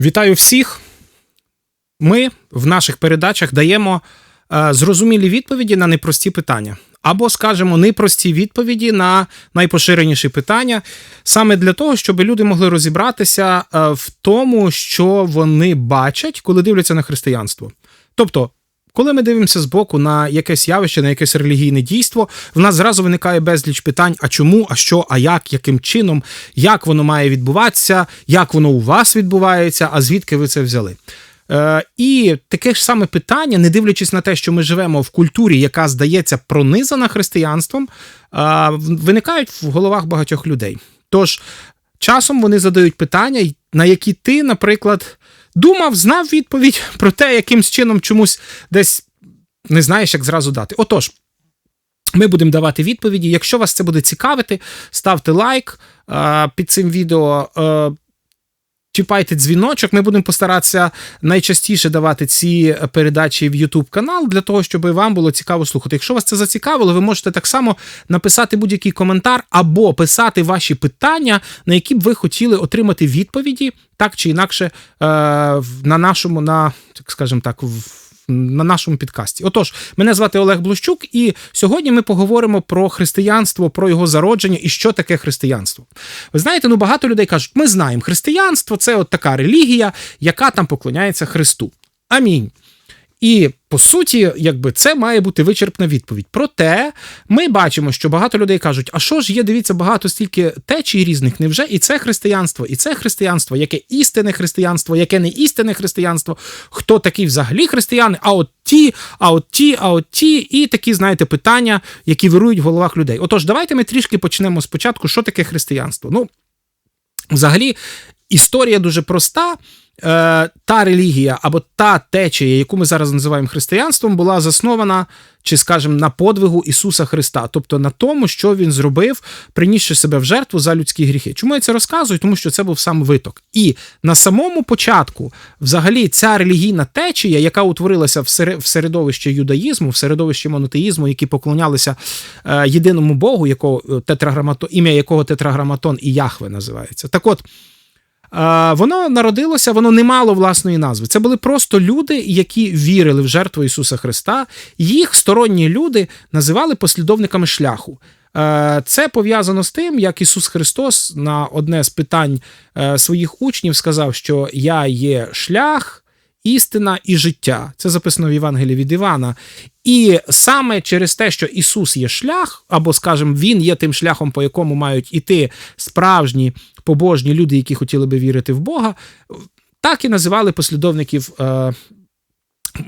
Вітаю всіх. Ми в наших передачах даємо е, зрозумілі відповіді на непрості питання. Або, скажімо, непрості відповіді на найпоширеніші питання, саме для того, щоб люди могли розібратися е, в тому, що вони бачать, коли дивляться на християнство. Тобто, коли ми дивимося збоку на якесь явище, на якесь релігійне дійство, в нас зразу виникає безліч питань: а чому, а що, а як, яким чином, як воно має відбуватися, як воно у вас відбувається, а звідки ви це взяли. Е, І таке ж саме питання, не дивлячись на те, що ми живемо в культурі, яка здається пронизана християнством, е, виникають в головах багатьох людей. Тож часом вони задають питання, на які ти, наприклад, думав, знав відповідь про те, якимсь чином чомусь десь не знаєш, як зразу дати. Отож. Ми будемо давати відповіді. Якщо вас це буде цікавити, ставте лайк е, під цим відео. Чіпайте дзвіночок, ми будемо постаратися найчастіше давати ці передачі в YouTube канал для того, щоб вам було цікаво слухати. Якщо вас це зацікавило, ви можете так само написати будь-який коментар або писати ваші питання, на які б ви хотіли отримати відповіді, так чи інакше, е, на нашому, на скажімо так, в на нашому підкасті. Отож, мене звати Олег Блощук, і сьогодні ми поговоримо про християнство, про його зародження і що таке християнство. Ви знаєте, ну багато людей кажуть, ми знаємо, християнство це от така релігія, яка там поклоняється Христу. Амінь. І по суті, якби це має бути вичерпна відповідь. Проте ми бачимо, що багато людей кажуть: а що ж є, дивіться, багато стільки течій різних, невже і це християнство, і це християнство, яке істинне християнство, яке не істинне християнство, хто такі взагалі християни, а от ті, а от ті, а от ті, і такі, знаєте, питання, які вирують в головах людей. Отож, давайте ми трішки почнемо спочатку, що таке християнство. Ну, взагалі, історія дуже проста. Е, та релігія або та течія, яку ми зараз називаємо християнством, була заснована, чи, скажімо, на подвигу Ісуса Христа, тобто на тому, що Він зробив, принісши себе в жертву за людські гріхи. Чому я це розказую? Тому що це був сам виток. І на самому початку, взагалі, ця релігійна течія, яка утворилася в середовищі юдаїзму, в середовищі монотеїзму, які поклонялися е, єдиному Богу, якого е, тетраграматон, ім'я якого тетраграматон і Яхве називається. Так от. Воно народилося, воно не мало власної назви. Це були просто люди, які вірили в жертву Ісуса Христа. Їх сторонні люди називали послідовниками шляху. Це пов'язано з тим, як Ісус Христос на одне з питань е, своїх учнів сказав, що я є шлях, істина і життя. Це записано в Євангелії від Івана. І саме через те, що Ісус є шлях, або, скажімо, Він є тим шляхом, по якому мають іти справжні побожні люди, які хотіли би вірити в Бога, так і називали послідовників. Е,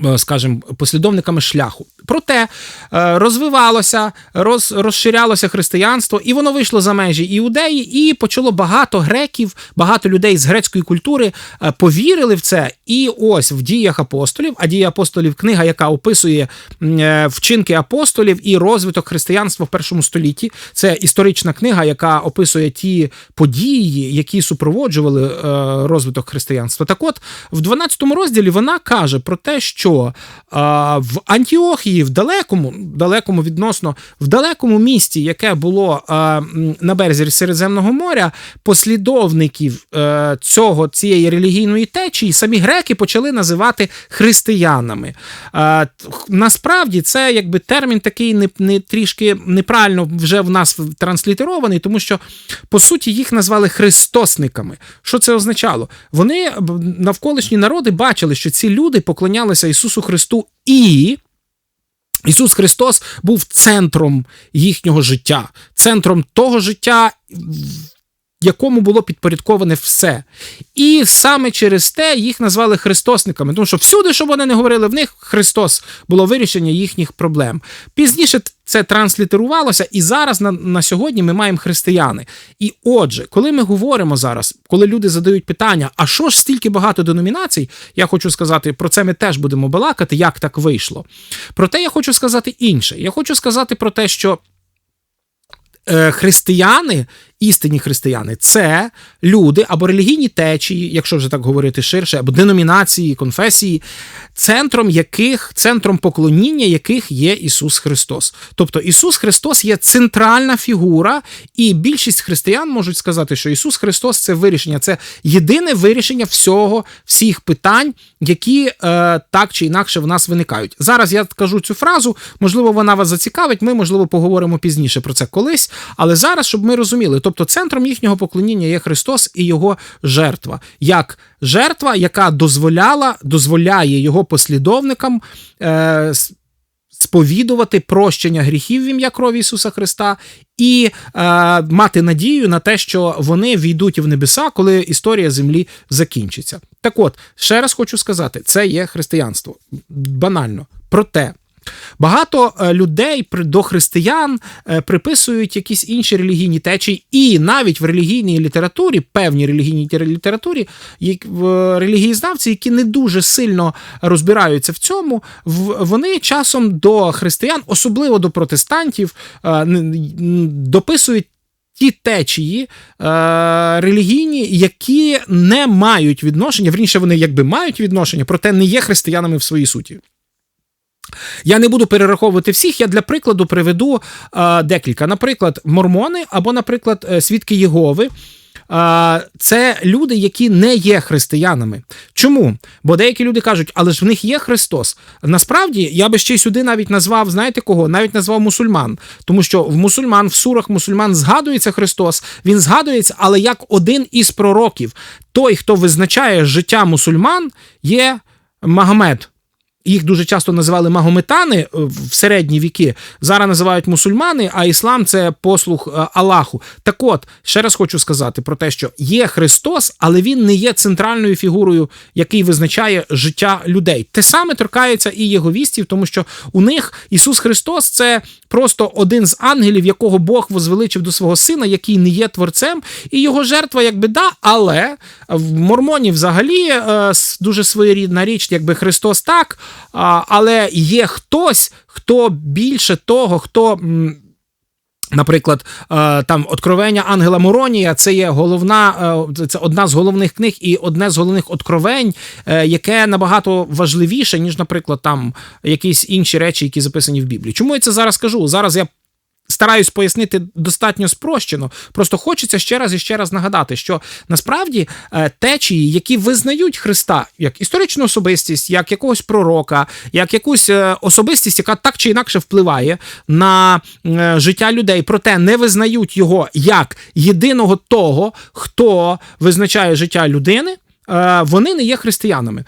е, скажімо, послідовниками шляху. Проте е, розвивалося, роз, розширялося християнство, і воно вийшло за межі іудеї, і почало багато греків, багато людей з грецької культури е, повірили в це. І ось в діях апостолів, а дії апостолів книга, яка описує е, вчинки апостолів і розвиток християнства в першому столітті. Це історична книга, яка описує ті події, які супроводжували розвиток християнства. Так, от в 12 розділі вона каже про те, що в Антіохії. Росії в далекому, далекому відносно в далекому місті, яке було е, на березі Середземного моря, послідовників е, цього цієї релігійної течії самі греки почали називати християнами. Е, насправді це якби термін такий не, не трішки неправильно вже в нас транслітерований, тому що по суті їх назвали христосниками. Що це означало? Вони навколишні народи бачили, що ці люди поклонялися Ісусу Христу і Ісус Христос був центром їхнього життя, центром того життя, якому було підпорядковане все. І саме через те їх назвали христосниками, тому що всюди, що вони не говорили, в них Христос було вирішення їхніх проблем. Пізніше це транслітерувалося, і зараз на, на сьогодні ми маємо християни. І отже, коли ми говоримо зараз, коли люди задають питання, а що ж стільки багато деномінацій, я хочу сказати, про це ми теж будемо балакати, як так вийшло. Проте я хочу сказати інше. Я хочу сказати про те, що е, християни істинні християни це люди або релігійні течії, якщо вже так говорити ширше, або деномінації, конфесії, центром яких центром поклоніння яких є Ісус Христос. Тобто Ісус Христос є центральна фігура, і більшість християн можуть сказати, що Ісус Христос це вирішення, це єдине вирішення всього, всіх питань, які е, так чи інакше в нас виникають. Зараз я кажу цю фразу, можливо, вона вас зацікавить. Ми, можливо, поговоримо пізніше про це колись. Але зараз, щоб ми розуміли, тобто центром їхнього поклоніння є Христос і Його жертва, як жертва, яка дозволяла, дозволяє його послідовникам. Е, Сповідувати прощення гріхів в ім'я крові Ісуса Христа і е, мати надію на те, що вони війдуть в небеса, коли історія землі закінчиться. Так от, ще раз хочу сказати, це є християнство. Банально. Проте Багато е, людей до християн е, приписують якісь інші релігійні течії, і навіть в релігійній літературі, певній релігійній літературі, релігієзнавці, які не дуже сильно розбираються в цьому, вони часом до християн, особливо до протестантів, е, дописують. Ті течії е, релігійні, які не мають відношення, вірніше, вони якби мають відношення, проте не є християнами в своїй суті. Я не буду перераховувати всіх. Я для прикладу приведу а, декілька. Наприклад, мормони або, наприклад, е, свідки Єгови. Це люди, які не є християнами. Чому? Бо деякі люди кажуть, але ж в них є Христос. Насправді, я би ще й сюди навіть назвав, знаєте кого? Навіть назвав мусульман. Тому що в мусульман, в сурах мусульман згадується Христос, він згадується, але як один із пророків. Той, хто визначає життя мусульман, є Магомед. Їх дуже часто називали магометани е, в середні віки. Зараз називають мусульмани, а іслам це послуг е, Аллаху. Так от, ще раз хочу сказати про те, що є Христос, але він не є центральною фігурою, який визначає життя людей. Те саме торкається і єговістів, тому що у них Ісус Христос це просто один з ангелів, якого Бог возвеличив до свого сина, який не є творцем, і його жертва, якби да, але в Мормоні взагалі е, дуже своєрідна річ, якби Христос так, але є хтось, хто більше того, хто. Наприклад, е, там откровення Ангела Моронія це є головна, е, це одна з головних книг і одне з головних откровень, яке набагато важливіше, ніж, наприклад, там якісь інші речі, які записані в Біблії. Чому я це зараз кажу? Зараз я стараюсь пояснити достатньо спрощено. Просто хочеться ще раз і ще раз нагадати, що насправді е, течії, які визнають Христа як історичну особистість, як якогось пророка, як якусь е, особистість, яка так чи інакше впливає на е, життя людей, проте не визнають його як єдиного того, хто визначає життя людини. Вони не є християнами.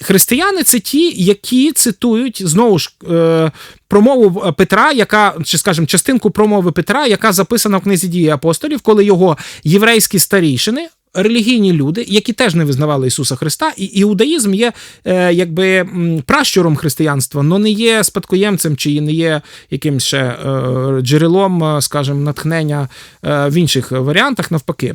Християни це ті, які цитують знову ж е, промову Петра, яка чи, скажімо, частинку промови Петра, яка записана в книзі дії апостолів, коли його єврейські старішини. Релігійні люди, які теж не визнавали Ісуса Христа, і іудаїзм є е, якби пращуром християнства, але не є спадкоємцем чи не є якимось ще е, джерелом, е, скажімо, натхнення е, в інших варіантах, навпаки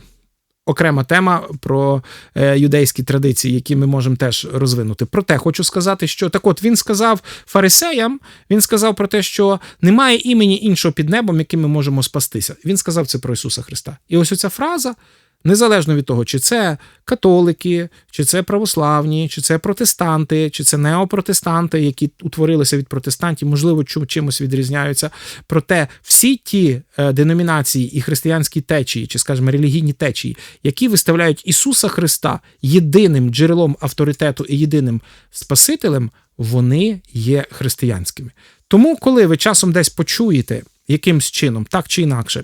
окрема тема про е, юдейські традиції, які ми можемо теж розвинути. Проте хочу сказати, що так от він сказав фарисеям, він сказав про те, що немає імені іншого під небом, яким ми можемо спастися. Він сказав це про Ісуса Христа. І ось оця фраза. Незалежно від того, чи це католики, чи це православні, чи це протестанти, чи це неопротестанти, які утворилися від протестантів, можливо, чимось відрізняються. Проте всі ті е, деномінації і християнські течії, чи, скажімо, релігійні течії, які виставляють Ісуса Христа єдиним джерелом авторитету і єдиним Спасителем, вони є християнськими. Тому, коли ви часом десь почуєте якимсь чином, так чи інакше.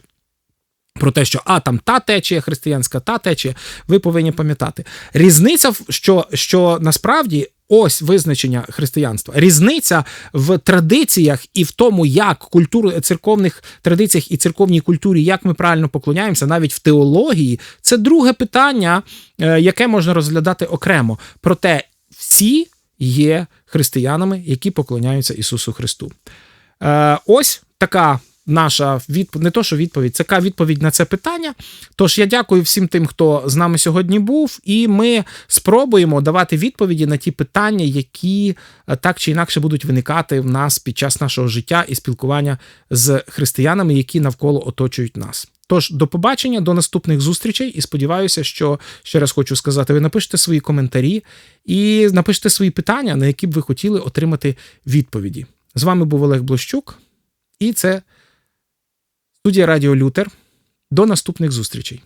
Про те, що а там та течія християнська, та течія, ви повинні пам'ятати. Різниця, що що насправді ось визначення християнства. Різниця в традиціях і в тому, як культуру церковних традиціях і церковній культурі, як ми правильно поклоняємося, навіть в теології, це друге питання, е, яке можна розглядати окремо. Проте всі є християнами, які поклоняються Ісусу Христу. Е, ось така наша відповідь, не то, що відповідь, це відповідь на це питання. Тож я дякую всім тим, хто з нами сьогодні був, і ми спробуємо давати відповіді на ті питання, які е, так чи інакше будуть виникати в нас під час нашого життя і спілкування з християнами, які навколо оточують нас. Тож до побачення, до наступних зустрічей, і сподіваюся, що ще раз хочу сказати: ви напишете свої коментарі і напишете свої питання, на які б ви хотіли отримати відповіді. З вами був Олег Блощук, і це студія Радіо Лютер. До наступних зустрічей.